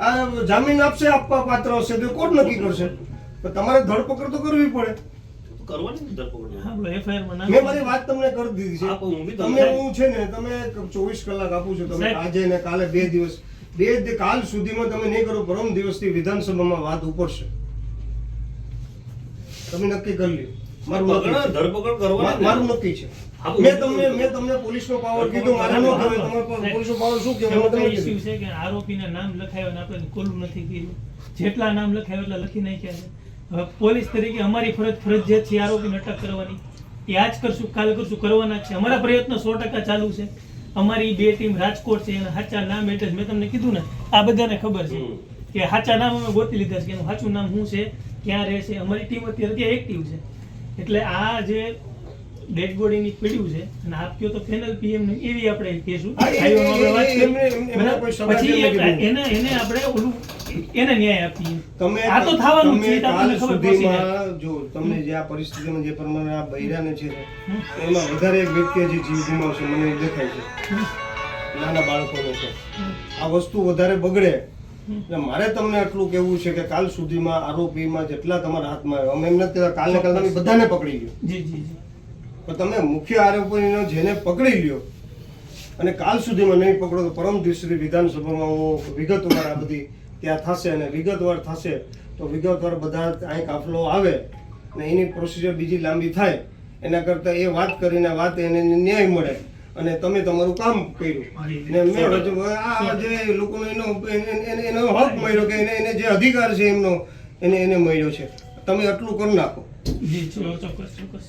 આ જામીન આપશે આપવા પાત્ર હશે તો કોર્ટ નક્કી કરશે. પણ તમારે ધરપકડ તો કરવી પડે. કરવાની ધરપકડ. માં મારી વાત તમને કરી દીધી છે. તમને- હું છે ને તમે ચોવીસ કલાક આપું છું તમે આજે ને કાલે બે દિવસ. બે કાલ સુધીમાં તમે નહીં કરો પરમ દિવસથી વિધાનસભામાં વાત ઉપડશે. તમે નક્કી કરી લ્યો. મારું નક્કી છે. ધરપકડ મા- કરવાની મારું નક્કી છે. આપો, મેં તમને મેં તમને પોલીસનો પાવર કીધું મારે ન કહેવાય તમારે પોલીસનો પાવર શું કહેવાય કઈ તમે છે કે આરોપીના નામ લખાયો ને આપણે ખોલું નથી કર્યું? જેટલા નામ લખાયો એટલા લખી નાખ્યા છે. હવે પોલીસ તરીકે અમારી ફરજ ફરજિયાત છે આરોપીને અટક કરવાની. એ આજ કરશું કાલ કરશું કરવાના છે. અમારા પ્રયત્નો સો ટકા ચાલુ છે. અમારી બે ટીમ રાજકોટ છે એના સાચા નામ એટલે મેં તમને કીધું ને આ બધાને ખબર છે કે સાચા નામ અમે ગોતી લીધા છે એનું સાચું નામ શું છે ક્યાં રહે છે. અમારી ટીમ અત્યારે ત્યાં એક્ટિવ છે. એટલે આ જે ડેડ બોડીની પીડ્યું છે અને આપ કયો તો ફેનલ પીએમ એવી આપણે કહેશું. પછી. એને એને આપણે ઓલું એને ન્યાય આપીએ. તમે આ તો થવાનું છે ખબર જો તમને જે આ પરિસ્થિતિમાં જે પ્રમાણે આ બૈરાને છે એમાં વધારે એક વ્યક્તિ હજી જીવ ગુમાવશે મને દેખાય છે. નાના બાળકોને છે. આ વસ્તુ વધારે બગડે. એટલે મારે તમને એટલું કેવું છે કે કાલ સુધીમાં આરોપીમાં જેટલા તમારા હાથમાં અમે એમને કાલને કાલ બધાને પકડી લ્યો. જી જી જી. પણ તમે મુખ્ય આરોપીનો જેને પકડી લ્યો અને કાલ સુધીમાં નહીં પકડો તો પરમ દિવસે વિધાનસભામાં હું વિગતવાર આ બધી ત્યાં થશે અને વિગતવાર થશે તો વિગતવાર બધા અહીં કાફલો આવે અને એની પ્રોસિજર બીજી લાંબી થાય. એના કરતાં એ વાત કરીને વાત એને ન્યાય મળે. અને તમે તમારું કામ કર્યું. ને મેં હજુ આ જે લોકોનો એનો એને- એને- એનો હક મળ્યો કે એને એને જે અધિકાર છે એમનો એને એને મળ્યો છે. તમે આટલું કરી નાખો. જી ચોક્કસ ચોક્કસ.